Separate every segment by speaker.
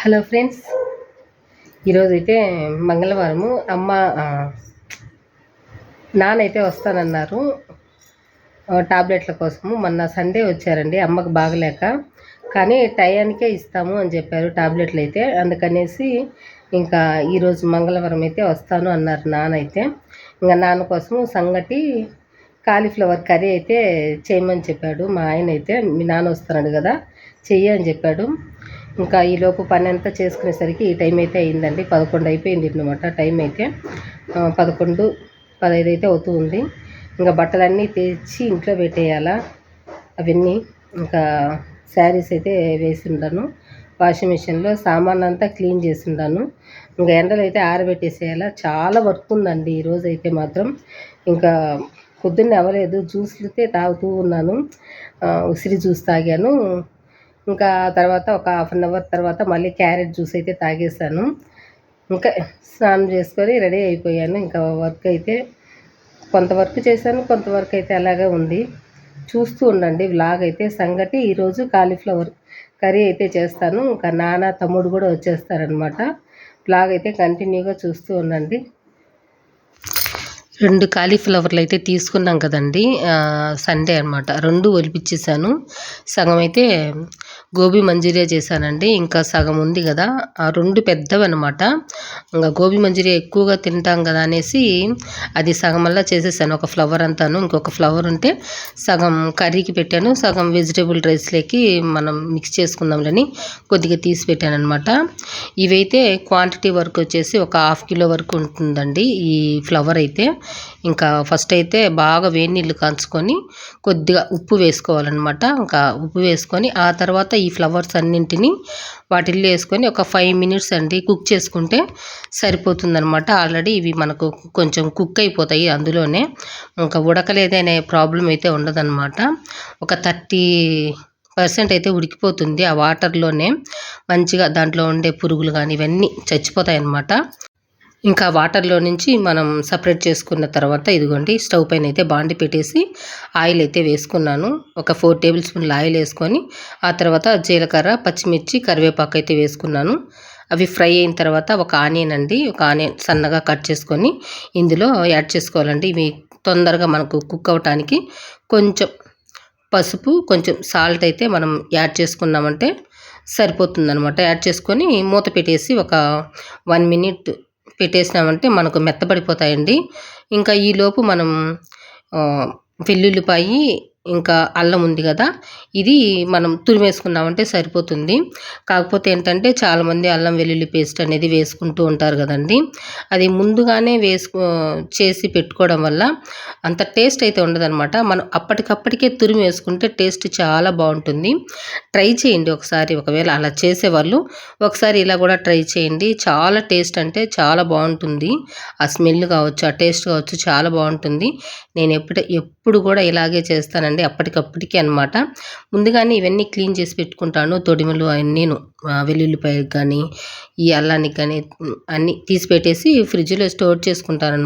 Speaker 1: Hello friends. ఈరోజు అయితే మంగళవారము. అమ్మ నానైతే వస్తానన్నారు. టాబ్లెట్ల కోసము. మొన్న సండే వచ్చారండి అమ్మకు బాగలేక. కానీ టయానికే ఇస్తాము అని చెప్పారు టాబ్లెట్లు అయితే అందుకనేసి ఇంకా ఈరోజు మంగళవారం అయితే వస్తాను అన్నారు నానైతే. ఇంకా నాన్న కోసము సంగటి కాలీఫ్లవర్ కర్రీ అయితే చేయమని చెప్పాడు మా ఆయన అయితే మీ నాన్న వస్తున్నాడు కదా చెయ్యి అని చెప్పాడు. ఇంకా ఈలోపు పని అంతా చేసుకునేసరికి ఈ టైం అయితే అయిందండి. పదకొండు అయిపోయింది అనమాట టైం అయితే. పదకొండు పదహైదు అయితే అవుతూ ఉంది. ఇంకా బట్టలన్నీ తెచ్చి ఇంట్లో పెట్టేయాలా? అవన్నీ ఇంకా శారీస్ అయితే వేసిండాను వాషింగ్ మిషన్లో సామాన్ అంతా క్లీన్ చేసిండాను ఇంకా ఎండలు అయితే ఆరబెట్టేసేయాలా? చాలా వర్క్ ఉందండి. ఈరోజు అయితే మాత్రం ఇంకా పొద్దున్నే అవ్వలేదు. జ్యూస్లు అయితే తాగుతూ ఉన్నాను. ఉసిరి జ్యూస్ తాగాను. ఇంకా తర్వాత ఒక హాఫ్ అన్ అవర్ తర్వాత మళ్ళీ క్యారెట్ జ్యూస్ అయితే తాగేసాను ఇంకా స్నానం చేసుకొని రెడీ అయిపోయాను. ఇంకా వర్క్ అయితే కొంత వర్క్ చేశాను కొంతవరకు అయితే అలాగే ఉంది. చూస్తూ ఉండండి వ్లాగ్ అయితే. సంగటి ఈరోజు కాలీఫ్లవర్ కర్రీ అయితే చేస్తాను. ఇంకా నాన్న తమ్ముడు కూడా వచ్చేస్తారనమాట వ్లాగ్ అయితే కంటిన్యూగా చూస్తూ ఉండండి. రెండు కాలీఫ్లవర్లు అయితే తీసుకున్నాం కదండి. సండే అనమాట రెండు ఒలిపించేసాను సగం అయితే గోబీ మంచూరియా చేశానండి. ఇంకా సగం ఉంది కదా. ఆ రెండు పెద్దవి అనమాట ఇంకా గోబీ మంచూరియా ఎక్కువగా తింటాం కదా అనేసి అది సగం అలా చేసేసాను. ఒక ఫ్లవర్ అంతాను. ఇంకొక ఫ్లవర్ ఉంటే సగం కర్రీకి పెట్టాను. సగం వెజిటేబుల్ రైస్లోకి మనం మిక్స్ చేసుకుందాంలని కొద్దిగా తీసి పెట్టాను అనమాట ఇవైతే క్వాంటిటీ వరకు వచ్చేసి ఒక హాఫ్ కిలో వరకు ఉంటుందండి ఈ ఫ్లవర్ అయితే. ఇంకా ఫస్ట్ అయితే బాగా వేడి నీళ్ళు కాంచుకొని కొద్దిగా ఉప్పు వేసుకోవాలన్నమాట. ఇంకా ఉప్పు వేసుకొని ఆ తర్వాత ఈ ఫ్లవర్స్ అన్నింటినీ వాటిల్లో వేసుకొని ఒక ఫైవ్ మినిట్స్ అండి కుక్ చేసుకుంటే సరిపోతుందనమాట ఆల్రెడీ ఇవి మనకు కొంచెం కుక్ అయిపోతాయి అందులోనే. ఇంకా ఉడకలేదనే ప్రాబ్లం అయితే ఉండదన్నమాట. ఒక థర్టీ పర్సెంట్ అయితే ఉడికిపోతుంది ఆ వాటర్లోనే. మంచిగా దాంట్లో ఉండే పురుగులు కానీ ఇవన్నీ చచ్చిపోతాయి అన్నమాట ఇంకా వాటర్లో నుంచి మనం సపరేట్ చేసుకున్న తర్వాత ఇదిగోండి స్టవ్ పైన అయితే బాండి పెట్టేసి ఆయిల్ అయితే వేసుకున్నాను. ఒక ఫోర్ టేబుల్ స్పూన్లు ఆయిల్ వేసుకొని ఆ తర్వాత జీలకర్ర పచ్చిమిర్చి కరివేపాకు అయితే వేసుకున్నాను. అవి ఫ్రై అయిన తర్వాత ఒక ఆనియన్ అండి ఒక ఆనియన్ సన్నగా కట్ చేసుకొని ఇందులో యాడ్ చేసుకోవాలండి. ఇవి తొందరగా మనకు కుక్ అవటానికి కొంచెం పసుపు కొంచెం సాల్ట్ అయితే మనం యాడ్ చేసుకున్నామంటే సరిపోతుందనమాట యాడ్ చేసుకొని మూత పెట్టేసి ఒక వన్ మినిట్ పెట్టేసినామంటే మనకు మెత్తబడిపోతాయండి. ఇంకా ఈలోపు మనం వెల్లుల్లిపాయి ఇంకా అల్లం ఉంది కదా ఇది మనం తురిమేసుకున్నామంటే సరిపోతుంది. కాకపోతే ఏంటంటే చాలామంది అల్లం వెల్లుల్లి పేస్ట్ అనేది వేసుకుంటూ ఉంటారు కదండి. అది ముందుగానే వేసుకు చేసి పెట్టుకోవడం వల్ల అంత టేస్ట్ అయితే ఉండదన్నమాట. మనం అప్పటికప్పటికే తురిమి వేసుకుంటే టేస్ట్ చాలా బాగుంటుంది. ట్రై చేయండి ఒకసారి. ఒకవేళ అలా చేసేవాళ్ళు ఒకసారి ఇలా కూడా ట్రై చేయండి. చాలా టేస్ట్ అంటే చాలా బాగుంటుంది. ఆ స్మెల్ కావచ్చు ఆ టేస్ట్ కావచ్చు చాలా బాగుంటుంది. నేను ఎప్పుడు ఎప్పుడు కూడా ఇలాగే చేస్తానండి. అప్పటికప్పటికి అనమాట ముందుగానే ఇవన్నీ క్లీన్ చేసి పెట్టుకుంటాను. తొడిమలు అన్నీను నేను వెల్లుల్లిపాయకి కానీ ఈ అల్లానికి కానీ అన్నీ తీసి పెట్టేసి ఫ్రిడ్జ్లో స్టోర్ చేసుకుంటాను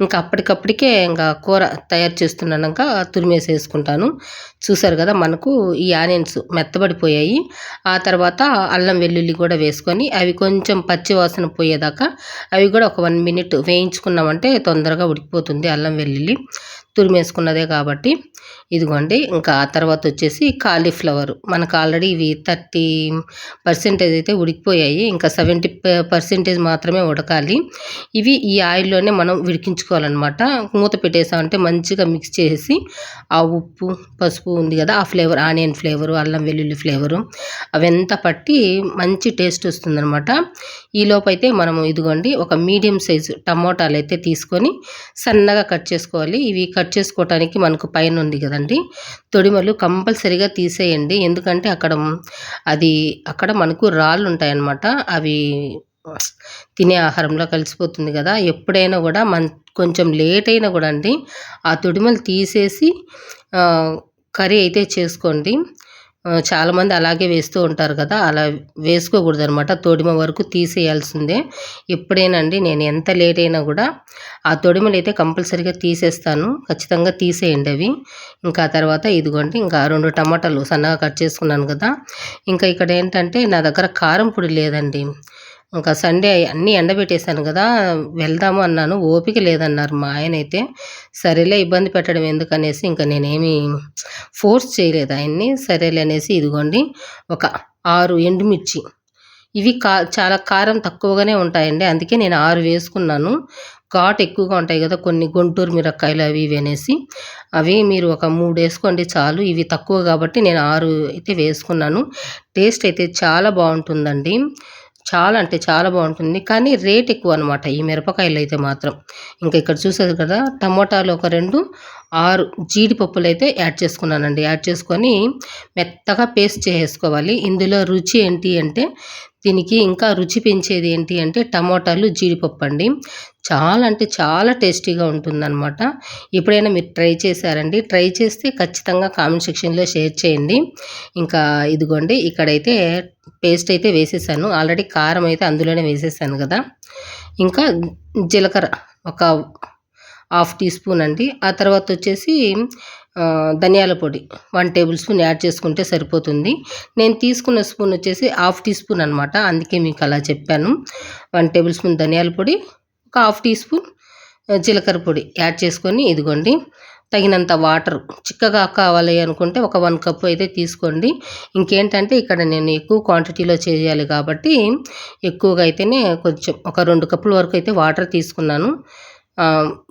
Speaker 1: ఇంకా అప్పటికప్పటికే ఇంకా కూర తయారు చేస్తున్నాక తురిమేసేసుకుంటాను. చూసారు కదా మనకు ఈ ఆనియన్స్ మెత్తబడిపోయాయి. ఆ తర్వాత అల్లం వెల్లుల్లి కూడా వేసుకొని అవి కొంచెం పచ్చి వాసన పోయేదాకా అవి కూడా ఒక వన్ మినిట్ వేయించుకున్నామంటే తొందరగా ఉడికిపోతుంది అల్లం వెల్లుల్లి. తురిమేసుకున్నదే కాబట్టి. ఇదిగోండి ఇంకా ఆ తర్వాత వచ్చేసి కాలీఫ్లవర్. మనకు ఆల్రెడీ ఇవి థర్టీ పర్సెంటేజ్ అయితే ఉడికిపోయాయి. ఇంకా సెవెంటీ పర్సెంటేజ్ మాత్రమే ఉడకాలి. ఇవి ఈ ఆయిల్లోనే మనం ఉడికించుకోవాలన్నమాట మూత పెట్టేసామంటే మంచిగా మిక్స్ చేసి ఆ ఉప్పు పసుపు ఉంది కదా ఆ ఫ్లేవర్ ఆనియన్ ఫ్లేవరు అల్లం వెల్లుల్లి ఫ్లేవరు అవంతా పట్టి మంచి టేస్ట్ వస్తుందన్నమాట. ఈలోపు అయితే మనం ఇదిగోండి ఒక మీడియం సైజు టమోటాలు అయితే తీసుకొని సన్నగా కట్ చేసుకోవాలి. ఇవి కట్ చేసుకోవటానికి మనకు పైన ఉంది కదా కదండి తొడిమలు కంపల్సరిగా తీసేయండి. ఎందుకంటే అక్కడ అది అక్కడ మనకు రాళ్ళు ఉంటాయన్నమాట అవి తినే ఆహారంలో కలిసిపోతుంది కదా. ఎప్పుడైనా కూడా మన కొంచెం లేట్ అయినా కూడా అండి ఆ తొడిమలు తీసేసి కర్రీ అయితే చేసుకోండి. చాలామంది అలాగే వేస్తూ ఉంటారు కదా అలా వేసుకోకూడదు అనమాట తొడిమ వరకు తీసేయాల్సిందే. ఎప్పుడేనండి నేను ఎంత లేట్ అయినా కూడా ఆ తొడిమలు అయితే కంపల్సరీగా తీసేస్తాను. ఖచ్చితంగా తీసేయండి అవి. ఇంకా తర్వాత ఇదిగోండి ఇంకా రెండు టమాటాలు సన్నగా కట్ చేసుకున్నాను కదా. ఇంకా ఇక్కడ ఏంటంటే నా దగ్గర కారం పొడి లేదండి. ఇంకా సండే అన్నీ ఎండబెట్టేశాను కదా వెళ్దాము అన్నాను. ఓపిక లేదన్నారు మా ఆయన అయితే సరేలే ఇబ్బంది పెట్టడం ఎందుకనేసి ఇంకా నేనేమి ఫోర్స్ చేయలేదు ఆయన్ని. సరేలే అనేసి ఇదిగోండి ఒక ఆరు ఎండుమిర్చి. ఇవి కా చాలా కారం తక్కువగానే ఉంటాయండి అందుకే నేను ఆరు వేసుకున్నాను. ఘాట్ ఎక్కువగా ఉంటాయి కదా కొన్ని గుంటూరు మిరక్కాయలు అవి ఇవి అనేసి. అవి మీరు ఒక మూడు వేసుకోండి చాలు. ఇవి తక్కువ కాబట్టి నేను ఆరు అయితే వేసుకున్నాను. టేస్ట్ అయితే చాలా బాగుంటుందండి. చాలా అంటే చాలా బాగుంటుంది. కానీ రేట్ ఎక్కువ అనమాట ఈ మిరపకాయలు అయితే మాత్రం. ఇంకా ఇక్కడ చూసారు కదా టమోటాలు ఒక రెండు ఆరు జీడిపప్పులు అయితే యాడ్ చేసుకున్నానండి. యాడ్ చేసుకొని మెత్తగా పేస్ట్ చేసుకోవాలి ఇందులో రుచి ఏంటి అంటే దీనికి ఇంకా రుచి పెంచేది ఏంటి అంటే టమోటాలు జీడిపప్పు అండి. చాలా అంటే చాలా టేస్టీగా ఉంటుందన్నమాట. ఎప్పుడైనా మీరు ట్రై చేశారండి? ట్రై చేస్తే ఖచ్చితంగా కామెంట్ సెక్షన్లో షేర్ చేయండి. ఇంకా ఇదిగోండి ఇక్కడైతే పేస్ట్ అయితే వేసేసాను. ఆల్రెడీ కారం అయితే అందులోనే వేసేసాను కదా. ఇంకా జీలకర్ర ఒక హాఫ్ టీ స్పూన్ అండి. ఆ తర్వాత వచ్చేసి ధనియాల పొడి వన్ టేబుల్ స్పూన్ యాడ్ చేసుకుంటే సరిపోతుంది. నేను తీసుకున్న స్పూన్ వచ్చేసి హాఫ్ టీ స్పూన్ అనమాట అందుకే మీకు అలా చెప్పాను. వన్ టేబుల్ స్పూన్ ధనియాల పొడి ఒక హాఫ్ టీ స్పూన్ జీలకర్ర పొడి యాడ్ చేసుకొని ఇదిగోండి. తగినంత వాటర్ చిక్కగా కావాలి అనుకుంటే ఒక వన్ కప్ అయితే తీసుకోండి. ఇంకేంటంటే ఇక్కడ నేను ఎక్కువ క్వాంటిటీలో చేయాలి కాబట్టి ఎక్కువగా అయితేనే కొంచెం ఒక రెండు కప్పుల వరకు అయితే వాటర్ తీసుకున్నాను.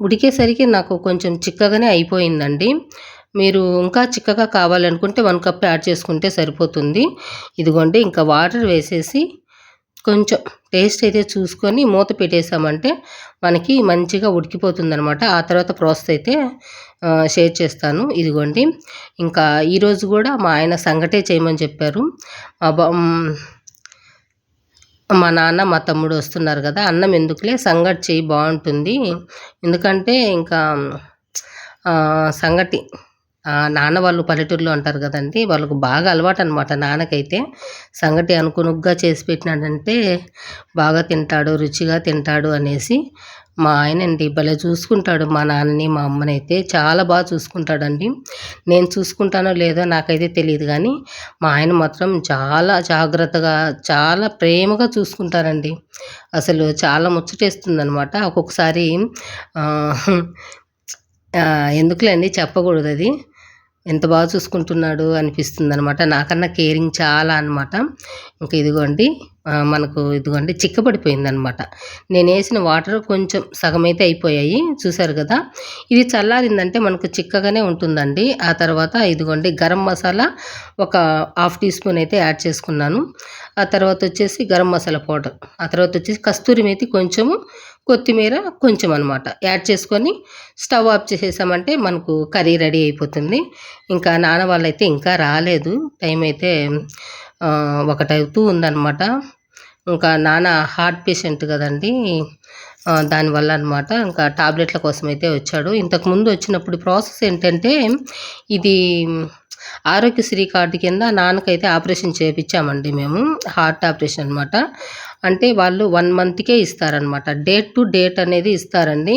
Speaker 1: ఉడికేసరికి నాకు కొంచెం చిక్కగానే అయిపోయిందండి. మీరు ఇంకా చిక్కగా కావాలనుకుంటే వన్ కప్ యాడ్ చేసుకుంటే సరిపోతుంది. ఇదిగోండి ఇంకా వాటర్ వేసేసి కొంచెం టేస్ట్ అయితే చూసుకొని మూత పెట్టేసామంటే మనకి మంచిగా ఉడికిపోతుందనమాట ఆ తర్వాత ప్రాసెస్ అయితే షేర్ చేస్తాను. ఇదిగోండి ఇంకా ఈరోజు కూడా మా ఆయన సంగటే చేయమని చెప్పారు. మా నాన్న మా తమ్ముడు వస్తున్నారు కదా అన్నం ఎందుకులే సంగటి చేయి బాగుంటుంది. ఎందుకంటే ఇంకా సంగటి నాన్న వాళ్ళు పల్లెటూరులో అంటారు కదండి వాళ్ళకు బాగా అలవాటు అనమాట నాన్నకైతే సంగటి అనుకునుగ్గా చేసి పెట్టినాడంటే బాగా తింటాడు రుచిగా తింటాడు అనేసి మా ఆయన అండి భలే చూసుకుంటాడు. మా నాన్నని మా అమ్మని అయితే చాలా బాగా చూసుకుంటాడండి. నేను చూసుకుంటానో లేదో నాకైతే తెలియదు కానీ మా ఆయన మాత్రం చాలా జాగ్రత్తగా చాలా ప్రేమగా చూసుకుంటారండి. అసలు చాలా ముచ్చటేస్తుంది అనమాట ఒక్కొక్కసారి ఎందుకులే అండి ఎందుకులేండి చెప్పకూడదు అది. ఎంత బాగా చూసుకుంటున్నాడు అనిపిస్తుంది అనమాట నాకన్నా కేరింగ్ చాలా అనమాట ఇంకా ఇదిగోండి మనకు ఇదిగోండి చిక్కబడిపోయింది అనమాట నేను వేసిన వాటర్ కొంచెం సగం అయితే అయిపోయాయి చూసారు కదా. ఇది చల్లారిందంటే మనకు చిక్కగానే ఉంటుందండి. ఆ తర్వాత ఇదిగోండి గరం మసాలా ఒక హాఫ్ టీ స్పూన్ అయితే యాడ్ చేసుకున్నాను. ఆ తర్వాత వచ్చేసి గరం మసాలా పౌడర్. ఆ తర్వాత వచ్చేసి కస్తూరి మేతి కొంచెము కొత్తిమీర కొంచెం అనమాట యాడ్ చేసుకొని స్టవ్ ఆఫ్ చేసేసామంటే మనకు కర్రీ రెడీ అయిపోతుంది. ఇంకా నాన్న వాళ్ళైతే ఇంకా రాలేదు. టైం అయితే ఒకటి అవుతూ ఉందన్నమాట. ఇంకా నాన్న హార్ట్ పేషెంట్ కదండి. దానివల్ల అనమాట ఇంకా టాబ్లెట్ల కోసం అయితే వచ్చాడు. ఇంతకుముందు వచ్చినప్పుడు ప్రాసెస్ ఏంటంటే ఇది ఆరోగ్యశ్రీ కార్డు కింద నాన్నకైతే ఆపరేషన్ చేయించామండి మేము. హార్ట్ ఆపరేషన్ అనమాట అంటే వాళ్ళు వన్ మంత్కే ఇస్తారనమాట డేట్ టు డేట్ అనేది ఇస్తారండి.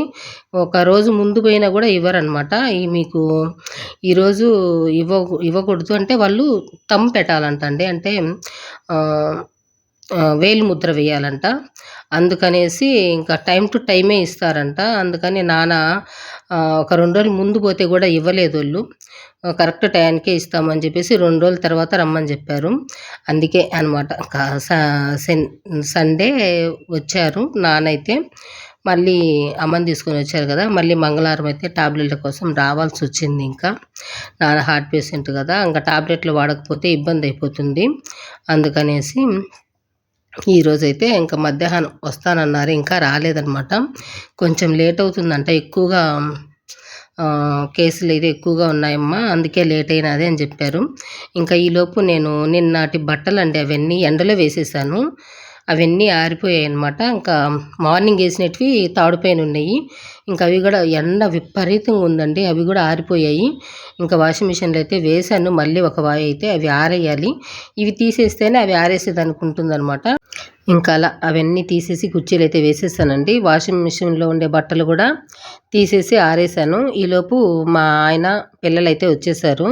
Speaker 1: ఒక రోజు ముందు పోయినా కూడా ఇవ్వరనమాట ఈ మీకు ఈరోజు ఇవ్వ ఇవ్వకూడదు అంటే వాళ్ళు తమ్ పెట్టాలంట అండి అంటే వేలు ముద్ర వేయాలంట. అందుకనేసి ఇంకా టైం టు టైమే ఇస్తారంట. అందుకని నాన్న ఒక రెండు రోజులు ముందు పోతే కూడా ఇవ్వలేదు వాళ్ళు. కరెక్ట్ టైంకే ఇస్తామని చెప్పేసి రెండు రోజుల తర్వాత రమ్మని చెప్పారు. అందుకే అనమాట సండే వచ్చారు నాన్నైతే మళ్ళీ అమ్మని తీసుకొని వచ్చారు కదా. మళ్ళీ మంగళవారం అయితే టాబ్లెట్ల కోసం రావాల్సి వచ్చింది ఇంకా. నాన్న హార్ట్ పేషెంట్ కదా. ఇంకా టాబ్లెట్లు వాడకపోతే ఇబ్బంది అయిపోతుంది. అందుకనేసి ఈరోజైతే ఇంకా మధ్యాహ్నం వస్తానన్నారు ఇంకా రాలేదన్నమాట. కొంచెం లేట్ అవుతుందంట ఎక్కువగా కేసులు అయితే ఎక్కువగా ఉన్నాయమ్మా అందుకే లేట్ అయినది అని చెప్పారు. ఇంకా ఈలోపు నేను నిన్నటి బట్టలు అండి అవన్నీ ఎండలో వేసేసాను. అవన్నీ ఆరిపోయాయి అనమాట ఇంకా మార్నింగ్ వేసినవి తాడుపైన ఉన్నాయి ఇంకా అవి కూడా ఎండ విపరీతంగా ఉందండి. అవి కూడా ఆరిపోయాయి. ఇంకా వాషింగ్ మిషన్లో అయితే వేసాను మళ్ళీ ఒక వాయి అయితే అవి ఆరేయాలి. ఇవి తీసేస్తేనే అవి ఆరేసేది అనుకుంటుంది అనమాట ఇంకా అలా అవన్నీ తీసేసి కుర్చీలు అయితే వేసేసానండి. వాషింగ్ మిషన్లో ఉండే బట్టలు కూడా తీసేసి ఆరేసాను. ఈలోపు మా ఆయన పిల్లలు అయితే వచ్చేసారు.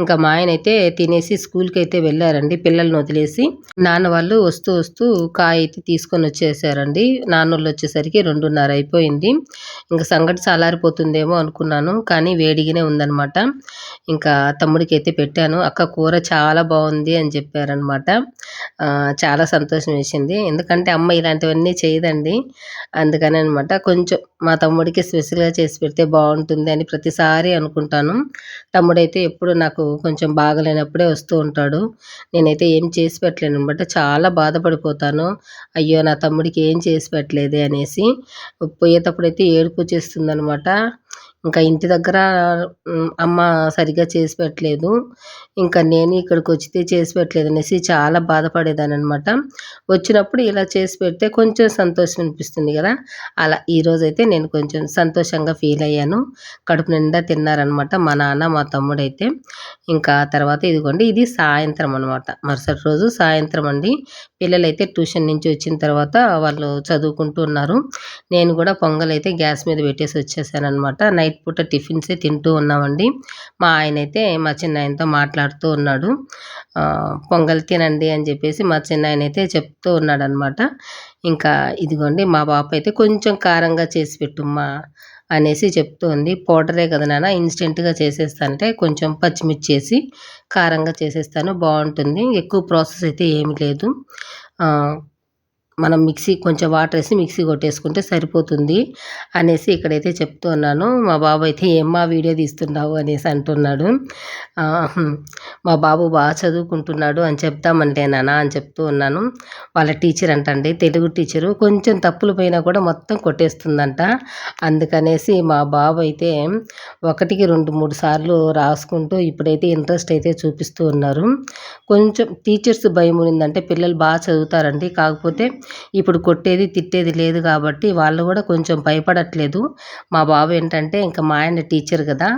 Speaker 1: ఇంకా మా ఆయన అయితే తినేసి స్కూల్కి అయితే వెళ్ళారండి. పిల్లల్ని వదిలేసి నాన్న వాళ్ళు వస్తూ వస్తూ కాయ అయితే తీసుకొని వచ్చేసారండి. నాన్నోళ్ళు వచ్చేసరికి రెండున్నర అయిపోయింది. ఇంకా సంగటి చల్లారిపోతుందేమో అనుకున్నాను కానీ వేడిగానే ఉందనమాట ఇంకా తమ్ముడికి అయితే పెట్టాను. అక్క కూర చాలా బాగుంది అని చెప్పారనమాట చాలా సంతోషం వేసింది. ఎందుకంటే అమ్మ ఇలాంటివన్నీ చేయదండి. అందుకని అనమాట కొంచెం మా తమ్ముడికి స్పెషల్గా చేసి పెడితే బాగుంటుంది అని ప్రతిసారి అనుకుంటాను. తమ్ముడైతే ఎప్పుడు నాకు కొంచెం బాగలేనప్పుడే వస్తూ ఉంటాడు. నేనైతే ఏం చేసి పెట్టలేను అనమాట. చాలా బాధపడిపోతాను. అయ్యో నా తమ్ముడికి ఏం చేసి పెట్టలేదు అనేసి. పోయేటప్పుడైతే ఏడుపు చేస్తుందనమాట అనమాట ఇంకా ఇంటి దగ్గర అమ్మ సరిగ్గా చేసి పెట్టలేదు. ఇంకా నేను ఇక్కడికి వచ్చితే చేసి పెట్టలేదు అనేసి చాలా బాధపడేదాన్ని అనమాట వచ్చినప్పుడు ఇలా చేసి పెడితే కొంచెం సంతోషం అనిపిస్తుంది కదా. అలా ఈరోజు అయితే నేను కొంచెం సంతోషంగా ఫీల్ అయ్యాను. కడుపు నిండా తిన్నారనమాట మా నాన్న మా తమ్ముడైతే. ఇంకా తర్వాత ఇదిగోండి ఇది సాయంత్రం అనమాట మరుసటి రోజు సాయంత్రం అండి. పిల్లలైతే ట్యూషన్ నుంచి వచ్చిన తర్వాత వాళ్ళు చదువుకుంటూ ఉన్నారు. నేను కూడా పొంగల్ అయితే గ్యాస్ మీద పెట్టేసి వచ్చేసాను అనమాట నైట్ పూట టిఫిన్సే తింటూ ఉన్నామండి. మా ఆయన అయితే మా చిన్న ఆయనతో మాట్లాడుతూ ఉన్నాడు. పొంగల్ తినండి అని చెప్పేసి మా చిన్న ఆయన అయితే చెప్తూ ఉన్నాడు అనమాట ఇంకా ఇదిగోండి మా పాప అయితే కొంచెం కారంగా చేసి పెట్టుమ్మా అనేసి చెప్తుంది పౌడరే కదా నాన్న ఇన్స్టెంట్గా చేసేస్తానంటే కొంచెం పచ్చిమిర్చి చేసి కారంగా చేసేస్తాను బాగుంటుంది. ఎక్కువ ప్రాసెస్ అయితే ఏమి లేదు. మనం మిక్సీ కొంచెం వాటర్ వేసి మిక్సీ కొట్టేసుకుంటే సరిపోతుంది అనేసి ఇక్కడైతే చెప్తూ ఉన్నాను. మా బాబు అయితే ఏమ్మా వీడియో తీస్తున్నావు? అనేసి అంటున్నాడు. మా బాబు బాగా చదువుకుంటున్నాడు అని చెప్తామంటే నానా అని చెప్తూ ఉన్నాను. వాళ్ళ టీచర్ అంటండి తెలుగు టీచరు కొంచెం తప్పులు పోయినా కూడా మొత్తం కొట్టేస్తుందంట. అందుకనేసి మా బాబు అయితే ఒకటికి రెండు మూడు సార్లు రాసుకుంటూ ఇప్పుడైతే ఇంట్రెస్ట్ అయితే చూపిస్తూ ఉన్నారు. కొంచెం టీచర్స్ భయం ఉందంటే పిల్లలు బాగా చదువుతారండి. కాకపోతే ఇప్పుడు కొట్టేది తిట్టేది లేదు కాబట్టి వాళ్ళు కూడా కొంచెం భయపడట్లేదు. మా బాబు ఏంటంటే ఇంకా మా ఆయన టీచర్ కదా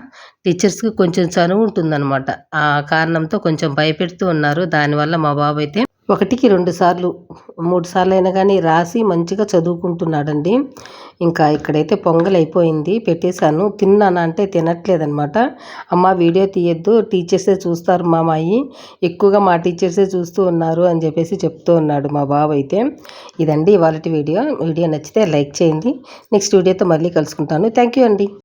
Speaker 1: టీచర్స్కి కొంచెం చనువు ఉంటుందన్నమాట. ఆ కారణంతో కొంచెం భయపెడుతూ ఉన్నారు. దానివల్ల మా బాబు అయితే ఒకటికి రెండు సార్లు మూడు సార్లు అయినా కానీ రాసి మంచిగా చదువుకుంటున్నాడండి. ఇంకా ఇక్కడైతే పొంగల్ అయిపోయింది పెట్టేశాను. తిన్నాను అంటే తినట్లేదనమాట అమ్మ వీడియో తీయద్దు టీచర్సే చూస్తారు మా అమ్మాయి. ఎక్కువగా మా టీచర్సే చూస్తూ ఉన్నారు అని చెప్పేసి చెప్తూ ఉన్నాడు మా బాబు అయితే. ఇదండి ఇవాళ వీడియో. వీడియో నచ్చితే లైక్ చేయండి. నెక్స్ట్ వీడియోతో మళ్ళీ కలుసుకుంటాను. థ్యాంక్ యూ అండి.